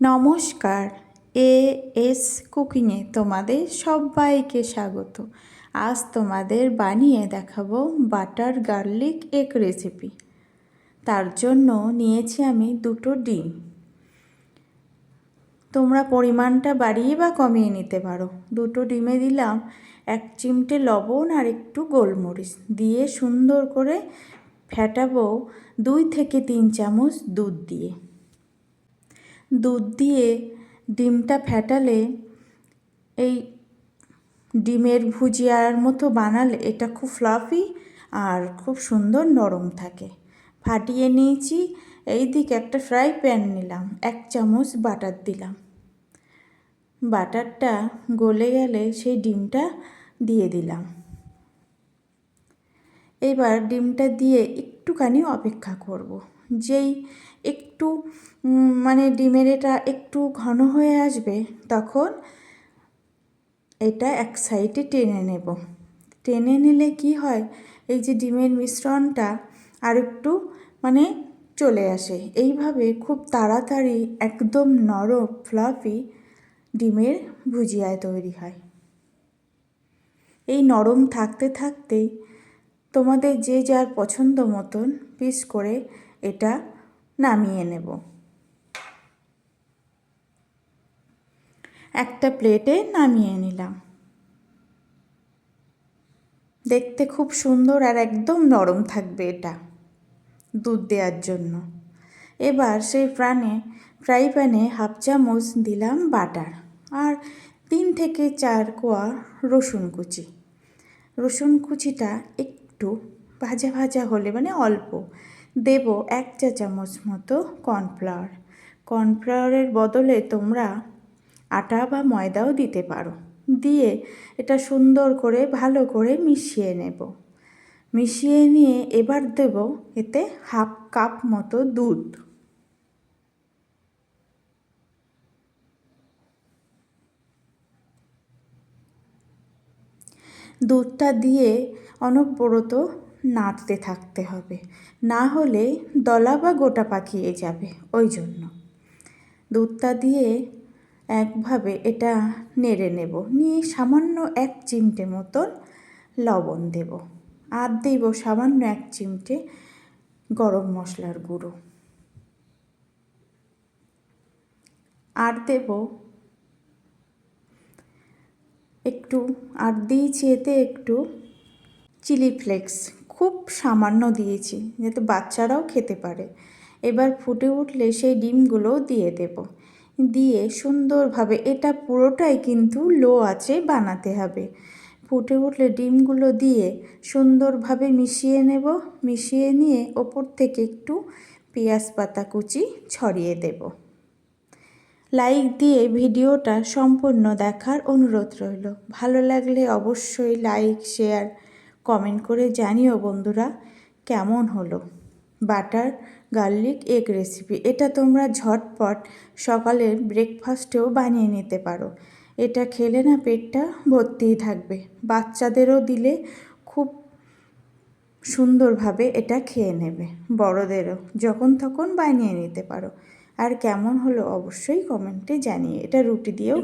নমস্কার, A S কুকিংয়ে তোমাদের সবাইকে স্বাগত। আজ তোমাদের বানিয়ে দেখাবো বাটার গার্লিক এগ রেসিপি। তার জন্য নিয়েছি আমি দুটো ডিম। তোমরা পরিমাণটা বাড়িয়ে বা কমিয়ে নিতে পারো। দুটো ডিমে দিলাম এক চিমটে লবণ আর একটু গোলমরিচ। দিয়ে সুন্দর করে ফেটাবো দুই থেকে তিন চামচ দুধ দিয়ে। দুধ দিয়ে ডিমটা ফেটালে এই ডিমের ভুজিয়ার মতো বানালে এটা খুব ফ্লাফি আর খুব সুন্দর নরম থাকে। ফাটিয়ে নিয়েছি এই দিকে একটা ফ্রাই প্যান নিলাম, এক চামচ বাটার দিলাম। বাটারটা গলে গেলে সেই ডিমটা দিয়ে দিলাম। এবার ডিমটা দিয়ে একটুখানি অপেক্ষা করব। যেই একটু মানে ডিমের এটা একটু ঘন হয়ে আসবে, তখন এটা এক সাইডে টেনে নেব। টেনে নিলে কি হয়, এই যে ডিমের মিশ্রণটা আর একটু মানে চলে আসে। এইভাবে খুব তাড়াতাড়ি একদম নরম ফ্লাফি ডিমের ভুজিয়ায় তৈরি হয়। এই নরম থাকতে থাকতেই তোমাদের যে যার পছন্দ মতন পিস করে এটা নামিয়ে নেব। একটা প্লেটে নামিয়ে নিলাম। দেখতে খুব সুন্দর আর একদম নরম থাকবে এটা দুধ দেওয়ার জন্য। এবার সেই প্রাণে, ফ্রাই প্যানে হাফ চামচ দিলাম বাটার আর তিন থেকে চার কোয়া রসুন কুচি। রসুন কুচিটা একটু ভাজা ভাজা হলে মানে অল্প। দেব এক চা চামচ মতো কর্নফ্লাওয়ার। কর্নফ্লাওয়ারের বদলে তোমরা আটা বা ময়দাও দিতে পারো। দিয়ে এটা সুন্দর করে ভালো করে মিশিয়ে নেব। মিশিয়ে নিয়ে এবার দেব এতে হাফ কাপ মতো দুধ। দুধটা দিয়ে অনবরত নাড়তে থাকতে হবে। না হলে দলা বা গোটা পাকিয়ে যাবে ওই জন্য। দুধটা দিয়ে একভাবে এটা নেড়ে নেব। নিয়ে সামান্য এক চিমটে মতন লবণ দেব। আর দেব সামান্য এক চিমটে গরম মশলার গুঁড়ো। আর দেব একটু, আর দিয়েছি এতে একটু চিলি ফ্লেক্স। খুব সামান্য দিয়েছি, যাতে বাচ্চারাও খেতে পারে। এবার ফুটে উঠলে সেই ডিমগুলো দিয়ে দেব। দিয়ে সুন্দরভাবে এটা পুরোটাই কিন্তু লো আছে বানাতে হবে। ফুটে উঠলে ডিমগুলো দিয়ে সুন্দরভাবে মিশিয়ে নেব, মিশিয়ে নিয়ে ওপর থেকে একটু পেঁয়াজ পাতা কুচি ছড়িয়ে দেব। লাইক দিয়ে ভিডিওটা সম্পূর্ণ দেখার অনুরোধ রইল। ভালো লাগলে অবশ্যই লাইক, শেয়ার কমেন্ট করে জানিও বন্ধুরা, কেমন হলো? বাটার গার্লিক এগ রেসিপি এটা তোমরা ঝটপট সকালের ব্রেকফাস্টেও বানিয়ে নিতে পারো। এটা খেলে না পেটটা ভর্তিই থাকবে। বাচ্চাদেরও দিলে খুব সুন্দরভাবে এটা খেয়ে নেবে, বড়দেরও, যখন তখন বানিয়ে নিতে পারো। আর কেমন হলো অবশ্যই কমেন্টে জানিয়ে, এটা রুটি দিয়েও